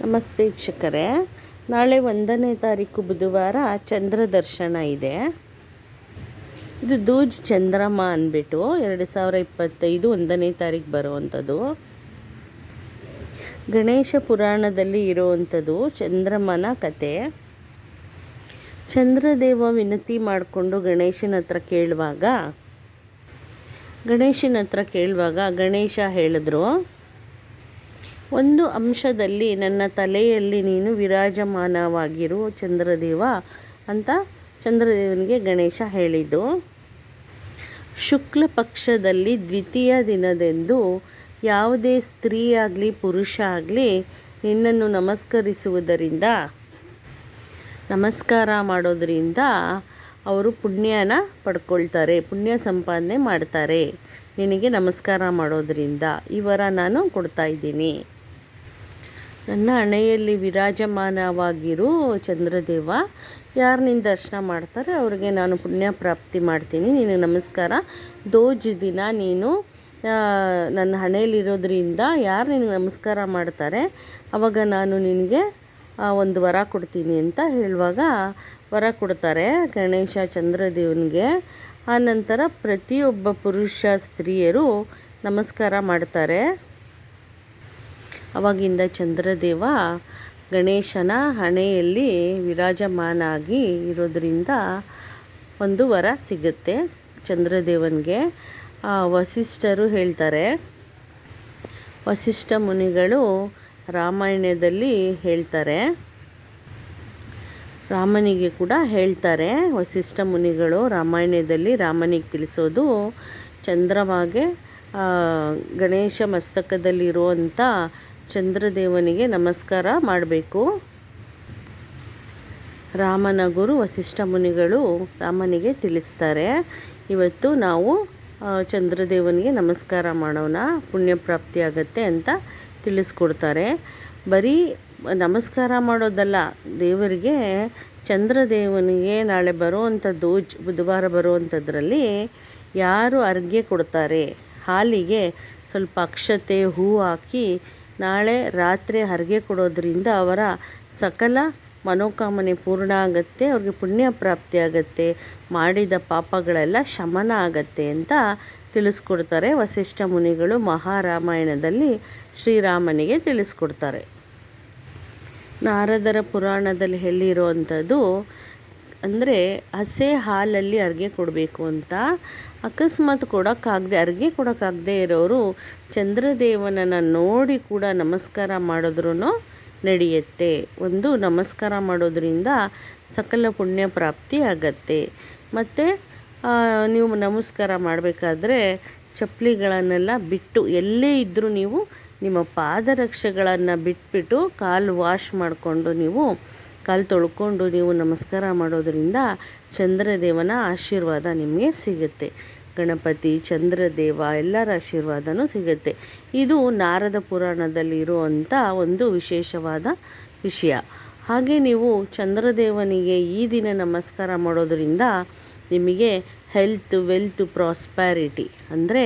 ನಮಸ್ತೆ ವೀಕ್ಷಕರೇ. ನಾಳೆ ಒಂದನೇ ತಾರೀಕು ಬುಧವಾರ ಚಂದ್ರ ದರ್ಶನ ಇದೆ. ಇದು ದೂಜ್ ಚಂದ್ರಮ್ಮ ಅಂದ್ಬಿಟ್ಟು ಎರಡು ಸಾವಿರ ಇಪ್ಪತ್ತೈದು ಒಂದನೇ ತಾರೀಕು ಬರುವಂಥದ್ದು. ಗಣೇಶ ಪುರಾಣದಲ್ಲಿ ಇರುವಂಥದ್ದು ಚಂದ್ರಮ್ಮನ ಕತೆ. ಚಂದ್ರದೇವ ವಿನತಿ ಮಾಡಿಕೊಂಡು ಗಣೇಶನ ಹತ್ರ ಕೇಳುವಾಗ, ಗಣೇಶನ ಹತ್ರ ಕೇಳುವಾಗ ಗಣೇಶ ಹೇಳಿದ್ರು ಒಂದು ಅಂಶದಲ್ಲಿ ನನ್ನ ತಲೆಯಲ್ಲಿ ನೀನು ವಿರಾಜಮಾನವಾಗಿರು, ಚಂದ್ರದೇವ ಅಂತ ಚಂದ್ರದೇವನಿಗೆ ಗಣೇಶ ಹೇಳಿದ್ದು. ಶುಕ್ಲ ಪಕ್ಷದಲ್ಲಿ ದ್ವಿತೀಯ ದಿನದೆಂದು ಯಾವುದೇ ಸ್ತ್ರೀ ಆಗಲಿ, ಪುರುಷ ಆಗಲಿ ನಿನ್ನನ್ನು ನಮಸ್ಕರಿಸುವುದರಿಂದ, ನಮಸ್ಕಾರ ಮಾಡೋದರಿಂದ ಅವರು ಪುಣ್ಯನ ಪಡ್ಕೊಳ್ತಾರೆ, ಪುಣ್ಯ ಸಂಪಾದನೆ ಮಾಡ್ತಾರೆ. ನಿನಗೆ ನಮಸ್ಕಾರ ಮಾಡೋದರಿಂದ ಇವರ ನಾನು ಕೊಡ್ತಾ ಇದ್ದೀನಿ. ನನ್ನ ಹಣೆಯಲ್ಲಿ ವಿರಾಜಮಾನವಾಗಿರು ಚಂದ್ರದೇವ. ಯಾರು ನಿನ್ನ ದರ್ಶನ ಮಾಡ್ತಾರೆ ಅವ್ರಿಗೆ ನಾನು ಪುಣ್ಯ ಪ್ರಾಪ್ತಿ ಮಾಡ್ತೀನಿ. ನಿನಗೆ ನಮಸ್ಕಾರ. ದೋಜ್ ದಿನ ನೀನು ನನ್ನ ಹಣೆಯಲ್ಲಿರೋದ್ರಿಂದ ಯಾರು ನಿನಗೆ ನಮಸ್ಕಾರ ಮಾಡ್ತಾರೆ, ಅವಾಗ ನಾನು ನಿನಗೆ ಒಂದು ವರ ಕೊಡ್ತೀನಿ ಅಂತ ಹೇಳುವಾಗ ವರ ಕೊಡ್ತಾರೆ ಗಣೇಶ ಚಂದ್ರದೇವನಿಗೆ. ಆನಂತರ ಪ್ರತಿಯೊಬ್ಬ ಪುರುಷ ಸ್ತ್ರೀಯರು ನಮಸ್ಕಾರ ಮಾಡ್ತಾರೆ. ಅವಾಗಿಂದ ಚಂದ್ರದೇವ ಗಣೇಶನ ಹಣೆಯಲ್ಲಿ ವಿರಾಜಮಾನ ಆಗಿ ಇರೋದ್ರಿಂದ ಒಂದು ವರ ಸಿಗುತ್ತೆ ಚಂದ್ರದೇವನಿಗೆ. ವಸಿಷ್ಠರು ಹೇಳ್ತಾರೆ, ವಸಿಷ್ಠ ಮುನಿಗಳು ರಾಮಾಯಣದಲ್ಲಿ ಹೇಳ್ತಾರೆ, ರಾಮನಿಗೆ ಕೂಡ ಹೇಳ್ತಾರೆ, ವಸಿಷ್ಠ ಮುನಿಗಳು ರಾಮಾಯಣದಲ್ಲಿ ರಾಮನಿಗೆ ತಿಳಿಸೋದು ಚಂದ್ರವಾಗೆ ಗಣೇಶ ಮಸ್ತಕದಲ್ಲಿರುವಂಥ ಚಂದ್ರದೇವನಿಗೆ ನಮಸ್ಕಾರ ಮಾಡಬೇಕು. ರಾಮನ ಗುರು ವಸಿಷ್ಠ ಮುನಿಗಳು ರಾಮನಿಗೆ ತಿಳಿಸ್ತಾರೆ. ಇವತ್ತು ನಾವು ಚಂದ್ರದೇವನಿಗೆ ನಮಸ್ಕಾರ ಮಾಡೋಣ ಪುಣ್ಯಪ್ರಾಪ್ತಿ ಆಗತ್ತೆ ಅಂತ ತಿಳಿಸ್ಕೊಡ್ತಾರೆ. ಬರೀ ನಮಸ್ಕಾರ ಮಾಡೋದಲ್ಲ, ದೇವರಿಗೆ ಚಂದ್ರದೇವನಿಗೆ ನಾಳೆ ಬರುವಂಥ ದೋಜ್, ಬುಧವಾರ ಬರುವಂಥದ್ರಲ್ಲಿ ಯಾರು ಅರ್ಗೆ ಕೊಡ್ತಾರೆ? ಹಾಲಿಗೆ ಸ್ವಲ್ಪ ಅಕ್ಷತೆ, ಹೂ ಹಾಕಿ ನಾಳೆ ರಾತ್ರಿ ಹರಿಗೆ ಕೊಡೋದ್ರಿಂದ ಅವರ ಸಕಲ ಮನೋಕಾಮನೆ ಪೂರ್ಣ ಆಗುತ್ತೆ, ಅವ್ರಿಗೆ ಪುಣ್ಯ ಪ್ರಾಪ್ತಿ ಆಗುತ್ತೆ, ಮಾಡಿದ ಪಾಪಗಳೆಲ್ಲ ಶಮನ ಆಗತ್ತೆ ಅಂತ ತಿಳಿಸ್ಕೊಡ್ತಾರೆ ವಸಿಷ್ಠ ಮುನಿಗಳು ಮಹಾರಾಮಾಯಣದಲ್ಲಿ ಶ್ರೀರಾಮನಿಗೆ ತಿಳಿಸ್ಕೊಡ್ತಾರೆ. ನಾರದರ ಪುರಾಣದಲ್ಲಿ ಹೇಳಿರುವಂಥದ್ದು ಅಂದರೆ ಹಸೆ ಹಾಲಲ್ಲಿ ಅರಿಗೆ ಕೊಡಬೇಕು ಅಂತ. ಅಕಸ್ಮಾತ್ ಕೊಡೋಕ್ಕಾಗದೆ, ಅರಿಗೆ ಕೊಡೋಕ್ಕಾಗದೆ ಇರೋರು ಚಂದ್ರದೇವನನ್ನು ನೋಡಿ ಕೂಡ ನಮಸ್ಕಾರ ಮಾಡಿದ್ರೂ ನಡೆಯುತ್ತೆ. ಒಂದು ನಮಸ್ಕಾರ ಮಾಡೋದ್ರಿಂದ ಸಕಲ ಪುಣ್ಯ ಪ್ರಾಪ್ತಿ ಆಗತ್ತೆ. ಮತ್ತು ನೀವು ನಮಸ್ಕಾರ ಮಾಡಬೇಕಾದ್ರೆ ಚಪ್ಪಲಿಗಳನ್ನೆಲ್ಲ ಬಿಟ್ಟು, ಎಲ್ಲೇ ಇದ್ದರೂ ನೀವು ನಿಮ್ಮ ಪಾದರಕ್ಷೆಗಳನ್ನು ಬಿಟ್ಬಿಟ್ಟು ಕಾಲು ವಾಶ್ ಮಾಡಿಕೊಂಡು ನೀವು ಕಾಲು ತೊಳ್ಕೊಂಡು ನೀವು ನಮಸ್ಕಾರ ಮಾಡೋದರಿಂದ ಚಂದ್ರದೇವನ ಆಶೀರ್ವಾದ ನಿಮಗೆ ಸಿಗುತ್ತೆ. ಗಣಪತಿ, ಚಂದ್ರದೇವ ಎಲ್ಲರ ಆಶೀರ್ವಾದನೂ ಸಿಗುತ್ತೆ. ಇದು ನಾರದ ಪುರಾಣದಲ್ಲಿ ಇರುವಂಥ ಒಂದು ವಿಶೇಷವಾದ ವಿಷಯ. ಹಾಗೆ ನೀವು ಚಂದ್ರದೇವನಿಗೆ ಈ ದಿನ ನಮಸ್ಕಾರ ಮಾಡೋದರಿಂದ ನಿಮಗೆ ಹೆಲ್ತ್, ವೆಲ್ತ್ ಪ್ರಾಸ್ಪ್ಯಾರಿಟಿ ಅಂದರೆ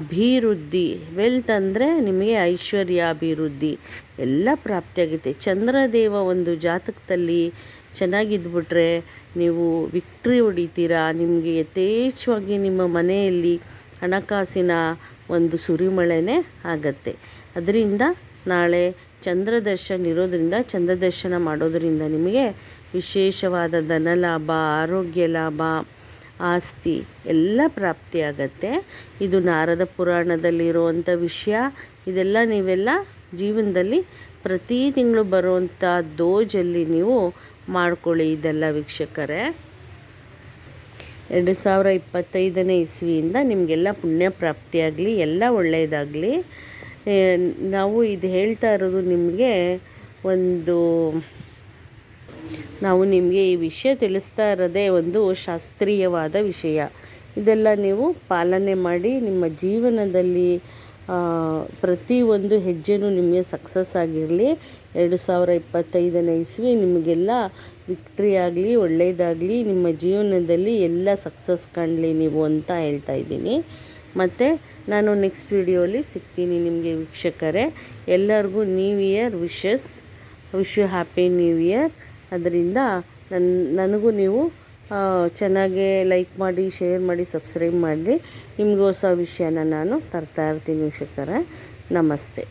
ಅಭಿವೃದ್ಧಿ. ವೆಲ್ತ್ ಅಂದರೆ ನಿಮಗೆ ಐಶ್ವರ್ಯ ಅಭಿವೃದ್ಧಿ ಎಲ್ಲ ಪ್ರಾಪ್ತಿಯಾಗುತ್ತೆ. ಚಂದ್ರದೇವ ಒಂದು ಜಾತಕದಲ್ಲಿ ಚೆನ್ನಾಗಿದ್ಬಿಟ್ರೆ ನೀವು ವಿಕ್ಟ್ರಿ ಹೊಡಿತೀರಾ? ನಿಮಗೆ ಯಥೇಚ್ಛವಾಗಿ ನಿಮ್ಮ ಮನೆಯಲ್ಲಿ ಹಣಕಾಸಿನ ಒಂದು ಸುರಿಮಳೆನೇ ಆಗತ್ತೆ. ಅದರಿಂದ ನಾಳೆ ಚಂದ್ರದರ್ಶನ ಇರೋದರಿಂದ, ಚಂದ್ರದರ್ಶನ ಮಾಡೋದರಿಂದ ನಿಮಗೆ ವಿಶೇಷವಾದ ಧನಲಾಭ, ಆರೋಗ್ಯ ಲಾಭ, ಆಸ್ತಿ ಎಲ್ಲ ಪ್ರಾಪ್ತಿಯಾಗತ್ತೆ. ಇದು ನಾರದ ಪುರಾಣದಲ್ಲಿರುವಂಥ ವಿಷಯ. ಇದೆಲ್ಲ ನೀವೆಲ್ಲ ಜೀವನದಲ್ಲಿ ಪ್ರತಿ ತಿಂಗಳು ಬರುವಂಥ ದೋಜಲ್ಲಿ ನೀವು ಮಾಡ್ಕೊಳ್ಳಿ ಇದೆಲ್ಲ ವೀಕ್ಷಕರೇ. ಎರಡು ಸಾವಿರ ಇಪ್ಪತ್ತೈದನೇ ಇಸ್ವಿಯಿಂದ ನಿಮಗೆಲ್ಲ ಪುಣ್ಯ ಪ್ರಾಪ್ತಿಯಾಗಲಿ, ಎಲ್ಲ ಒಳ್ಳೆಯದಾಗಲಿ. ನಾವು ಇದು ಹೇಳ್ತಾ ಇರೋದು ನಿಮಗೆ ಒಂದು, ನಾವು ನಿಮಗೆ ಈ ವಿಷಯ ತಿಳಿಸ್ತಾ ಇರೋದೇ ಒಂದು ಶಾಸ್ತ್ರೀಯವಾದ ವಿಷಯ. ಇದೆಲ್ಲ ನೀವು ಪಾಲನೆ ಮಾಡಿ ನಿಮ್ಮ ಜೀವನದಲ್ಲಿ ಪ್ರತಿಯೊಂದು ಹೆಜ್ಜೆನೂ ನಿಮಗೆ ಸಕ್ಸಸ್ ಆಗಿರಲಿ, ಎರಡು ಸಾವಿರ ಇಪ್ಪತ್ತೈದನೇ ಇಸ್ವಿ ನಿಮಗೆಲ್ಲ ವಿಕ್ಟ್ರಿ ಆಗಲಿ ಒಳ್ಳೆಯದಾಗಲಿ ನಿಮ್ಮ ಜೀವನದಲ್ಲಿ ಎಲ್ಲ ಸಕ್ಸಸ್ ಕಾಣಲಿ ನೀವು ಅಂತ ಹೇಳ್ತಾ ಇದ್ದೀನಿ. ಮತ್ತು ನಾನು ನೆಕ್ಸ್ಟ್ ವಿಡಿಯೋಲಿ ಸಿಗ್ತೀನಿ ನಿಮಗೆ ವೀಕ್ಷಕರೇ. ಎಲ್ಲರಿಗೂ new year wishes wish you happy new year ಅದರಿಂದ ನನ್ನ ನನಗೂ ನೀವು ಚೆನ್ನಾಗಿ ಲೈಕ್ ಮಾಡಿ, ಶೇರ್ ಮಾಡಿ, ಸಬ್ಸ್ಕ್ರೈಬ್ ಮಾಡಿ. ನಿಮಗೂ ಹೊಸ ವಿಷಯನ ನಾನು ತರ್ತಾ ಇರ್ತೀನಿ ವೀಕ್ಷಕರೇ. ನಮಸ್ತೆ.